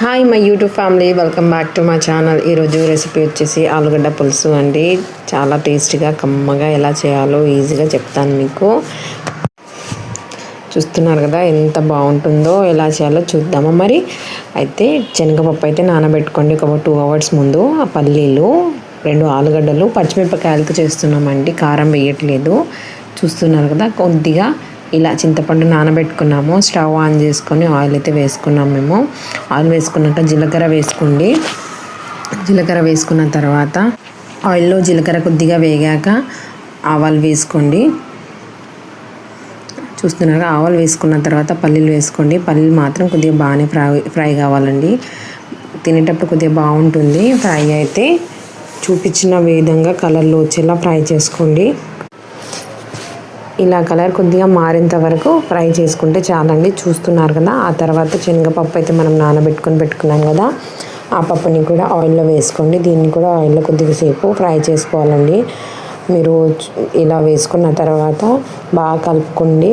Hi my YouTube family welcome back to మా channel ఈరోజు recipe వచ్చేసి ఆలుగడ్డ పులుసు అండి. చాలా టేస్టీగా కమ్మగా ఎలా చేయాలో ఈజీగా చెప్తాను మీకు. చూస్తున్నారు కదా ఎంత బాగుంటుందో ఎలా చేయాలో చూద్దామా. మరి అయితే శనగపప్పు అయితే నానబెట్టుకోండి. ఒక టూ అవర్స్ ముందు ఆ పల్లీలు రెండు ఆలుగడ్డలు పచ్చిమిరపకాయలతో చేస్తున్నామండి. కారం వేయట్లేదు. చూస్తున్నారు కదా కొద్దిగా ఇలా చింతపండు నానబెట్టుకున్నాము. స్టవ్ ఆన్ చేసుకొని ఆయిల్ అయితే వేసుకున్నాం మేము. ఆయిల్ వేసుకున్నాక జీలకర్ర వేసుకోండి. జీలకర్ర వేసుకున్న తర్వాత ఆయిల్లో జీలకర్ర కొద్దిగా వేగాక ఆవాలు వేసుకోండి. చూస్తున్నారు ఆవాలు వేసుకున్న తర్వాత పల్లీలు వేసుకోండి. పల్లీలు మాత్రం కొద్దిగా బాగానే ఫ్రై ఫ్రై కావాలండి. తినేటప్పుడు కొద్దిగా బాగుంటుంది. ఫ్రై అయితే చూపించిన విధంగా కలర్లో వచ్చేలా ఫ్రై చేసుకోండి. ఇలా కలర్ కొద్దిగా మారేంత వరకు ఫ్రై చేసుకుంటే చాలండి. చూస్తున్నారు కదా ఆ తర్వాత శనగపప్పు అయితే మనం నానబెట్టుకొని పెట్టుకున్నాం కదా ఆ పప్పుని కూడా ఆయిల్లో వేసుకోండి. దీన్ని కూడా ఆయిల్లో కొద్దిగా సేపు ఫ్రై చేసుకోవాలండి. మీరు ఇలా వేసుకున్న తర్వాత బాగా కలుపుకోండి.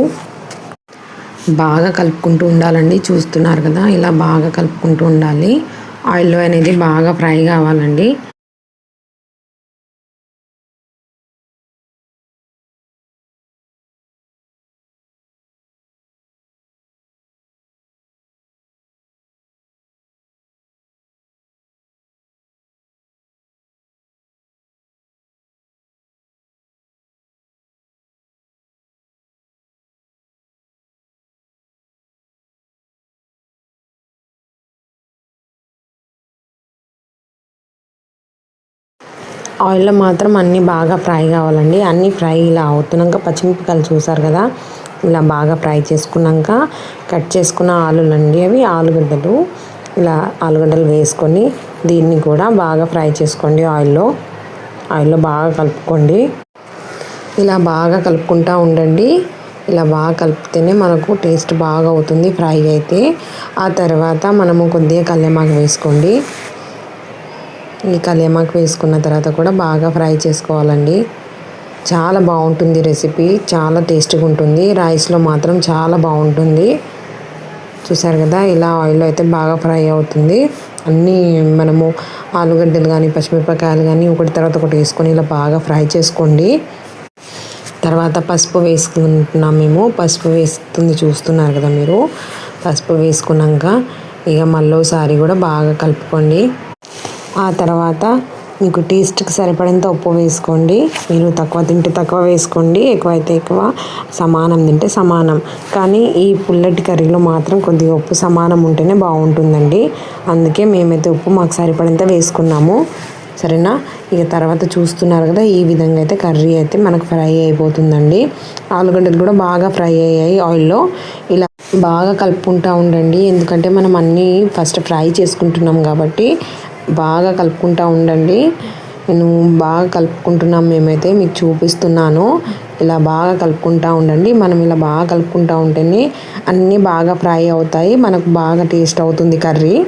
బాగా కలుపుకుంటూ ఉండాలండి. చూస్తున్నారు కదా ఇలా బాగా కలుపుకుంటూ ఉండాలి. ఆయిల్లో అనేది బాగా ఫ్రై కావాలండి. ఆయిల్లో మాత్రం అన్నీ బాగా ఫ్రై కావాలండి. అన్నీ ఫ్రై ఇలా అవుతున్నాక పచ్చిమిరపకాయలు చూసారు కదా? ఇలా బాగా ఫ్రై చేసుకున్నాక కట్ చేసుకున్న ఆలులు అండి అవి. ఆలుగడ్డలు ఇలా ఆలుగడ్డలు వేసుకొని దీన్ని కూడా బాగా ఫ్రై చేసుకోండి ఆయిల్లో. ఆయిల్లో బాగా కలుపుకోండి. ఇలా బాగా కలుపుకుంటూ ఉండండి. ఇలా బాగా కలిపితేనే మనకు టేస్ట్ బాగా అవుతుంది ఫ్రై అయితే. ఆ తర్వాత మనము కొద్దిగా కళ్యామాకు వేసుకోండి. ఈ కళ్యామాకు వేసుకున్న తర్వాత కూడా బాగా ఫ్రై చేసుకోవాలండి. చాలా బాగుంటుంది రెసిపీ. చాలా టేస్టీగా ఉంటుంది. రైస్లో మాత్రం చాలా బాగుంటుంది. చూసారు కదా ఇలా ఆయిల్లో అయితే బాగా ఫ్రై అవుతుంది. అన్నీ మనము ఆలుగడ్డలు కానీ పచ్చిమిరపకాయలు కానీ ఒకటి తర్వాత ఒకటి వేసుకొని ఇలా బాగా ఫ్రై చేసుకోండి. తర్వాత పసుపు వేసుకుంటున్నాం మేము. పసుపు వేస్తుంది చూస్తున్నారు కదా మీరు. పసుపు వేసుకున్నాక ఇక మళ్ళీ ఒకసారి కూడా బాగా కలుపుకోండి. ఆ తర్వాత మీకు టేస్ట్కి సరిపడేంత ఉప్పు వేసుకోండి. మీరు తక్కువ తింటే తక్కువ వేసుకోండి. ఎక్కువ అయితే ఎక్కువ సమానం తింటే సమానం. కానీ ఈ పుల్లటి కర్రీలో మాత్రం కొద్దిగా ఉప్పు సమానం ఉంటేనే బాగుంటుందండి. అందుకే మేమైతే ఉప్పు మాకు సరిపడేంత వేసుకున్నాము. సరేనా? ఇక తర్వాత చూస్తున్నారు కదా ఈ విధంగా అయితే కర్రీ అయితే మనకు ఫ్రై అయిపోతుందండి. ఆలుగడ్డలు కూడా బాగా ఫ్రై అయ్యాయి ఆయిల్లో. ఇలా బాగా కలుపుకుంటూ ఉండండి. ఎందుకంటే మనం అన్నీ ఫస్ట్ ఫ్రై చేసుకుంటున్నాం కాబట్టి బాగా కలుపుకుంటూ ఉండండి. నేను బాగా కలుపుకుంటున్నాం మేమైతే మీకు చూపిస్తున్నాను. ఇలా బాగా కలుపుకుంటూ ఉండండి. మనం ఇలా బాగా కలుపుకుంటూ ఉంటేనే అన్నీ బాగా ఫ్రై అవుతాయి. మనకు బాగా టేస్ట్ అవుతుంది కర్రీ.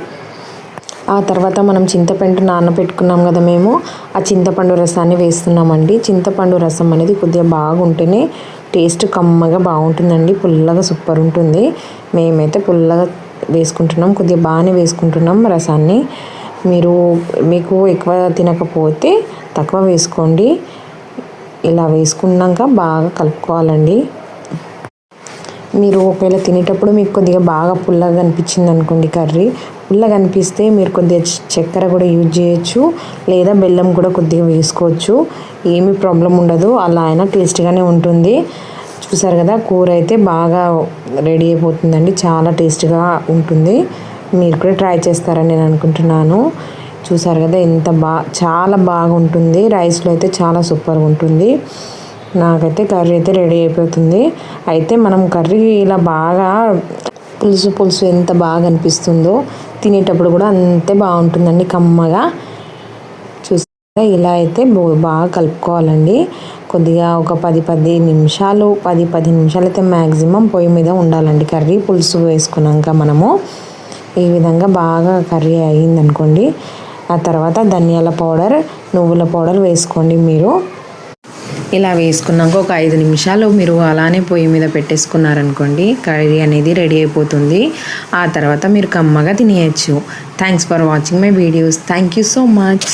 ఆ తర్వాత మనం చింతపండు నానబెట్టుకున్నాం కదా మేము. ఆ చింతపండు రసాన్ని వేస్తున్నామండి. చింతపండు రసం అనేది కొద్దిగా బాగుంటేనే టేస్ట్ కమ్మగా బాగుంటుందండి. పుల్లగా సూపర్ ఉంటుంది. మేమైతే పుల్లగా వేసుకుంటున్నాం. కొద్దిగా బాగానే వేసుకుంటున్నాం రసాన్ని. మీరు మీకు ఎక్కువ తినకపోతే తక్కువ వేసుకోండి. ఇలా వేసుకున్నాక బాగా కలుపుకోవాలండి. మీరు ఒకవేళ తినేటప్పుడు మీకు కొద్దిగా బాగా పుల్లగా అనిపించింది అనుకోండి కర్రీ. పుల్లగా అనిపిస్తే మీరు కొద్దిగా చక్కెర కూడా యూజ్ చేయొచ్చు. లేదా బెల్లం కూడా కొద్దిగా వేసుకోవచ్చు. ఏమీ ప్రాబ్లం ఉండదు. అలా అయినా టేస్ట్గానే ఉంటుంది. చూసారు కదా? కూర అయితే బాగా రెడీ అయిపోతుందండి. చాలా టేస్ట్గా ఉంటుంది. మీరు కూడా ట్రై చేస్తారని నేను అనుకుంటున్నాను. చూసారు కదా ఎంత బా చాలా బాగుంటుంది. రైస్లో అయితే చాలా సూపర్గా ఉంటుంది. నాకైతే కర్రీ అయితే రెడీ అయిపోతుంది. అయితే మనం కర్రీ ఇలా బాగా పులుసు పులుసు ఎంత బాగా అనిపిస్తుందో తినేటప్పుడు కూడా అంతే బాగుంటుందండి కమ్మగా. చూసారా ఇలా అయితే బాగా కలుపుకోవాలండి. కొద్దిగా ఒక పది పది నిమిషాలు పది పది నిమిషాలు అయితే మ్యాక్సిమం పొయ్యి మీద ఉండాలండి కర్రీ. పులుసు వేసుకున్నాక మనము ఈ విధంగా బాగా కర్రీ అయ్యిందనుకోండి. ఆ తర్వాత ధనియాల పౌడర్ నువ్వుల పౌడర్ వేసుకోండి మీరు. ఇలా వేసుకున్నాక ఒక ఐదు నిమిషాలు మీరు అలానే పొయ్యి మీద పెట్టేసుకున్నారనుకోండి కర్రీ అనేది రెడీ అయిపోతుంది. ఆ తర్వాత మీరు కమ్మగా తినేయచ్చు. Thanks for watching my videos thank you so much